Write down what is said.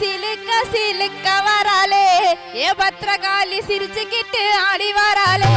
சிலுக்க சிலுக்க வராலே ஏ பத்திரகாளி சிரிச்சுக்கிட்டு ஆடி வராலே